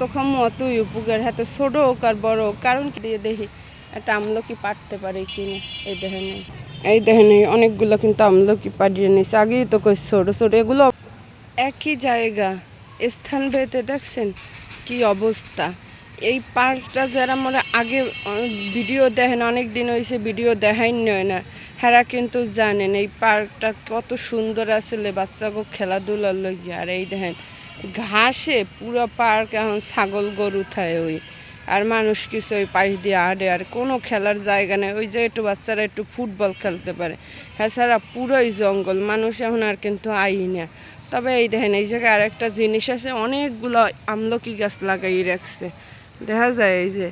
তখন অতই উপকার হাতে ছোট হোক আর বড় হোক, কারণ কি? দিয়ে দেখি, একটা আমলকি পারতে পারে কিনা, এই দেখেন এই। এই দেখেন এই, অনেকগুলো কিন্তু আমলকি পাঠিয়ে নিয়েছে আগেই তো কই ছোট ছোট, এগুলো একই জায়গা, স্থান ভেদে, দেখছেন? কি অবস্থা? এই পার্কটা যারা মনে আগে ভিডিও দেখেন অনেক দিন হয়েছে ভিডিও দেখাই নয় না, হেরা কিন্তু জানেন এই পার্কটা কত সুন্দর আসলে বাচ্চাকে খেলাধুলার লইয়া। আর এই দেখেন ঘাসে পুরো পার্ক এখন ছাগল গরু থায় ওই। আর মানুষ কিছু ওই পাশ দিয়ে আড়ে, আর কোনো খেলার জায়গা নেই। ওই যে একটু বাচ্চারা একটু ফুটবল খেলতে পারে। এছাড়া পুরোই জঙ্গল, মানুষ এখন আর কিন্তু আই না। তবে এই দেখেন, এই জায়গায় আরেকটা জিনিস আছে, অনেকগুলো আমলকি গাছ লাগাই রাখছে। দেখা যায় এই যে,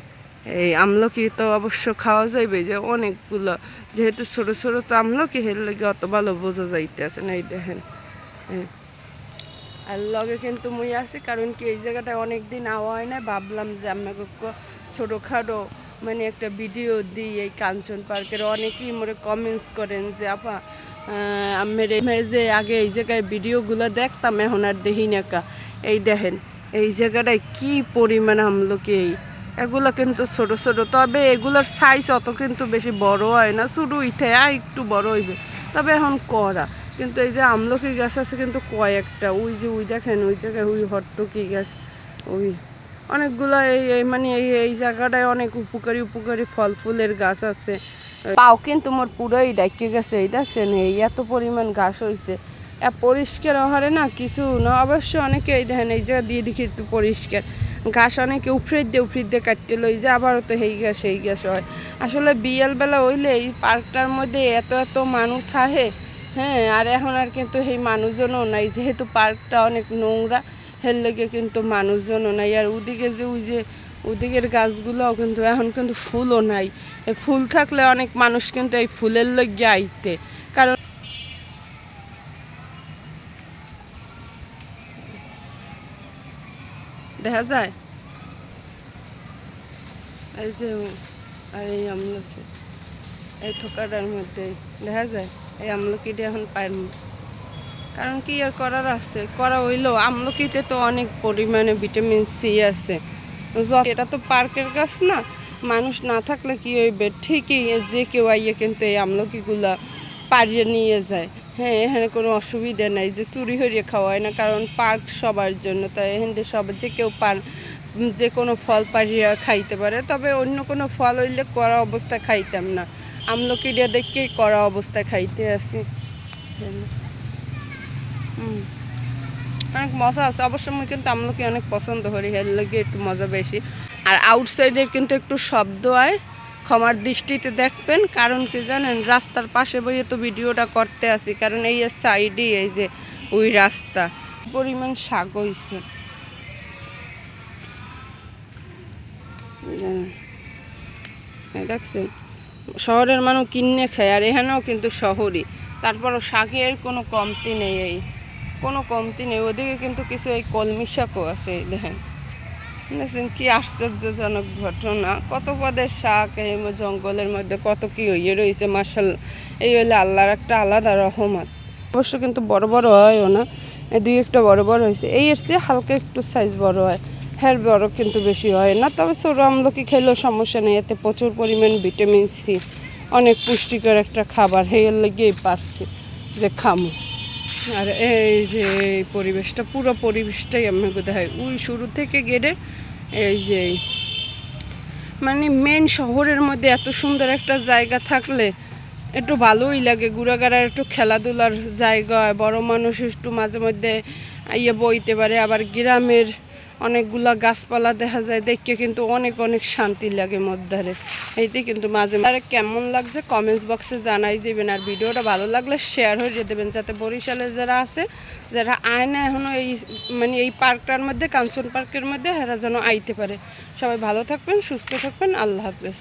এই আমলকি তো অবশ্য খাওয়া যাইবে যে অনেকগুলো। যেহেতু ছোট ছোট তো আমলকি হের লাগে অত ভালো বোঝা যাইতেছে না, এই দেখেন। এই। আর লগে কিন্তু মুই আছি, কারণ কি এই জায়গাটা অনেক দিন আওয়া হয় না ভাবলাম যে আমাকে ছোটোখাটো মানে একটা ভিডিও দিই এই কাঞ্চন পার্কের। অনেকেই মোরে কমেন্টস করেন যে, আপা আমের যে আগে এই জায়গায় ভিডিওগুলো দেখতাম, এখন আর দেখি না কা। এই দেখেন, এই জায়গাটায় কি পরিমাণ আমলকি এই? এগুলো কিন্তু ছোট ছোট, তবে এগুলোর সাইজ অত কিন্তু বেশি বড় হয় না। শুরু ইথে একটু বড় হইবে, তবে এখন করা। কিন্তু এই যে আমলকি গাছ আছে কিন্তু কয়েকটা। ওই যে ওই দেখেন, ওই জায়গায় ওই হট্টকি গাছ। ওই অনেকগুলো এই মানে এই এই জায়গাটায় অনেক উপকারী উপকারী ফল ফুলের গাছ আছে। পাও কিন্তু মোর পুরোই ডাইকে গেছে, এই দেখছেন? এই এত পরিমাণ ঘাস হয়েছে পরিষ্কার হারে না কিছু না, অবশ্য অনেকে এই দেখেন, এই জায়গা দিয়ে দেখি একটু পরিষ্কার। ঘাস অনেকে উফরে দিয়ে উফরে দিয়ে কাটতে লই যে আবারও তো হেই ঘাস এই ঘাস হয়। আসলে বিয়ালবেলা হইলে এই পার্কটার মধ্যে এত এত মানুষ থাহে হ্যাঁ আর এখন আর কিন্তু সেই মানুষজনও নাই, যেহেতু পার্কটা অনেক নোংরা, হের লেগে কিন্তু মানুষজনও নাই। আর ওদিকে যে ওই যে ওদিকের গাছগুলোও কিন্তু এখন কিন্তু ফুলও নাই। এই ফুল থাকলে অনেক মানুষ কিন্তু এই ফুলের লগে আইতে। কারণ দেখা যায়? এই যে, আর এই আমলকি, এই থোকাটার মধ্যে, দেখা যায়? এই আমলকিটা এখন পাইম কারণ কি আর করার আছে? করা হইলেও আমলকিতে তো অনেক পরিমাণে ভিটামিন সি আছে। এটা তো পার্কের গাছ না। মানুষ না থাকলে কি হইবে? ঠিকই যে কেউ আইয়ে কিন্তু এই আমলকিগুলা পাড়িয়ে নিয়ে যায়। হ্যাঁ এখানে কোনো অসুবিধা নাই যে চুরি হরিয়ে খাওয়া হয় না। কারণ পার্ক সবার জন্য। তাই এখানে সব যে কেউ পার যে কোনো ফল পাড়িয়ে খাইতে পারে। তবে অন্য কোনো ফল হইলে করা অবস্থায় খাইতাম না। আমলকিটা দেখেই করা অবস্থায় খাইতে আসি হুম অনেক মজা আছে। অবশ্য আমি কিন্তু আমলকি অনেক পছন্দ করি। এর একটু মজা বেশি। আর আউটসাইডের কিন্তু একটু শব্দ হয় ক্ষমার দৃষ্টিতে দেখবেন। কারণ কি জানেন? রাস্তার পাশে বইয়ে তো ভিডিওটা করতে আসি কারণ এই সাইডে এই যে ওই রাস্তা। পরিমাণ শাক। এই দেখছেন শহরের মানুষ কিনে খায়, আর এখানেও কিন্তু শহরই। তারপরও শাকের কোনো কমতি নেই এই। কোনো কমতি নেই। ওদিকে কিন্তু কিছু এই কলমি শাকও আছে, দেখেন। দেখছেন কি আশ্চর্যজনক ঘটনা। কত পদের শাক এই জঙ্গলের মধ্যে, কত কি হইয়ে রয়েছে মার্শাল এই হলে আল্লাহর একটা আলাদা রহমত। অবশ্য কিন্তু বড় বড় হয়ও না। দুই একটা বড় বড় হয়েছে এই এর চেয়ে হালকা একটু সাইজ বড় হয়। হ্যাঁ বড় কিন্তু বেশি হয় না, তবে ছোট আমলকি খেলেও সমস্যা নেই, এতে প্রচুর পরিমাণ ভিটামিন সি, অনেক পুষ্টিকর একটা খাবার হেয়ের লেগেই পারছি যে খামো। আর এই যে এই পরিবেশটা, পুরো পরিবেশটাই আমাকে দেখায় ওই শুরু থেকে গেলে এই যে মানে মেন শহরের মধ্যে এত সুন্দর একটা জায়গা থাকলে একটু ভালোই লাগে। ঘুরাঘাড়ার একটু খেলাধুলার জায়গা হয় বড় মানুষ একটু মাঝে মধ্যে ইয়ে বইতে পারে, আবার গ্রামের অনেকগুলা গাছপালা দেখা যায় দেখে কিন্তু অনেক অনেক শান্তি লাগে মধ্যারে। এইতে কিন্তু মাঝে মাঝে কেমন লাগছে কমেন্টস বক্সে জানাই দেবেন আর ভিডিওটা ভালো লাগলে শেয়ার হয়ে দেবেন যাতে বরিশালে যারা আছে, যারা আয় না এখনও এই মানে এই পার্কটার মধ্যে, কাঞ্চন পার্কের মধ্যে, এরা যেন আইতে পারে। সবাই ভালো থাকবেন, সুস্থ থাকবেন, আল্লাহ হাফেজ।